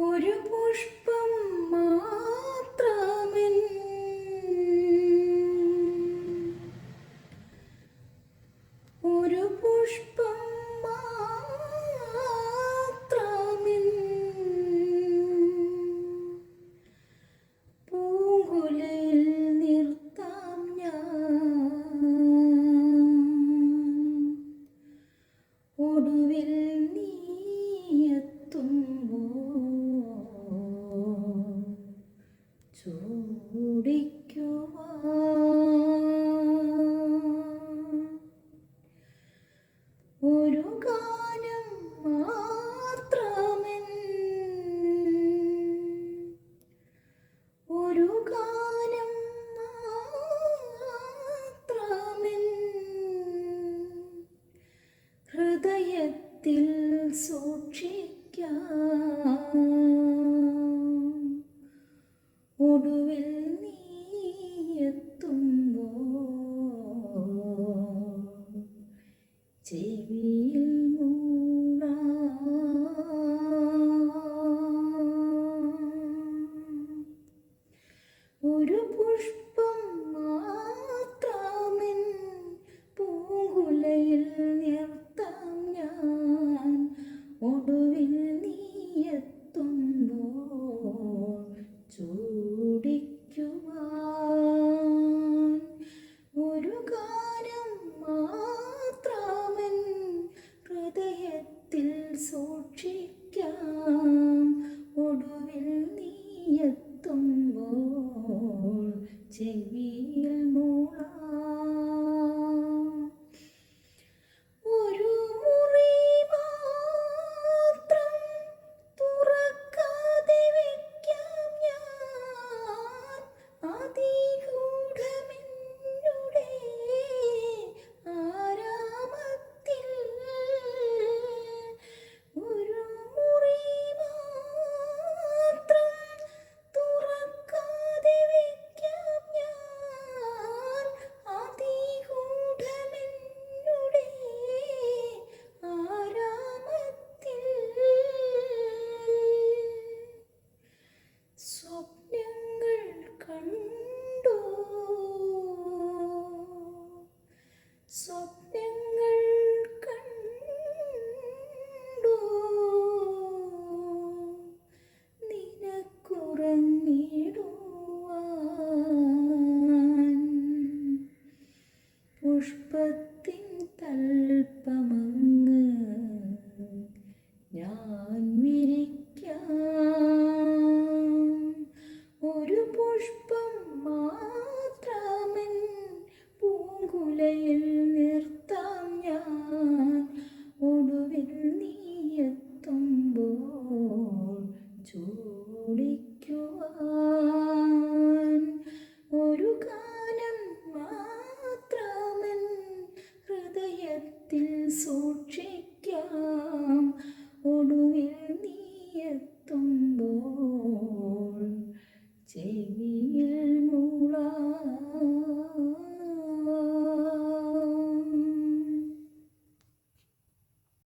ഒരു പുഷ്പം മാത്രമെൻ ഒരു ഗാനം ഒരു ഗാനം ഹൃദയത്തിൽ സൂക്ഷിക്കാം. ചെവിയിൽ ഒരു പുഷ്പം മാത്രമെൻ പൂങ്കുലയിൽ നിർത്താം ഞാൻ. ഒടുവിൽ നീ എത്തുമ്പോൾ ചൂടിക്കുവാൻ ഒരു ഗാനം സൂക്ഷിക്കാം ഒടുവിൽ നിനക്കുറങ്ങിടുവാൻ പുഷ്പത്തിൻ തൽപ്പമങ്ങ് ഞാൻ വിരിക്കാം. ഒരു പുഷ്പം മാത്രമെൻ പൂങ്കുലയിൽ നിർത്താം ഞാൻ. ഒടുവിൽ നീ എത്തുമ്പോൾ ഒടുവിൽ നീ